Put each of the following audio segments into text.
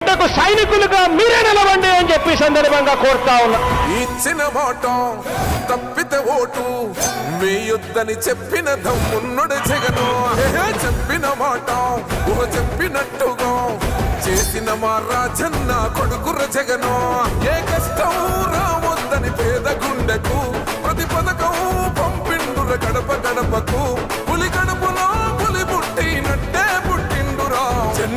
బిడ్డకు సైనికులుగా మీరే నిలవండి అని చెప్పి ఈ సందర్భంగా కోరుతా ఉన్నా. ఇచ్చిన మాట తప్పితే ఓటు వేయొద్దని చెప్పిన దమ్మున్నడు జగను. చెప్పిన మాట చెప్పినట్టుగా. చేసిన మా రాజన్న కొడుకుర జగను. ఏ కష్టం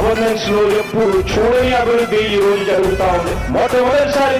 గవర్నెన్స్ లో ఎప్పుడు చూడని అభివృద్ధి ఈ రోజు జరుగుతా ఉంది మొట్టమొదటిసారి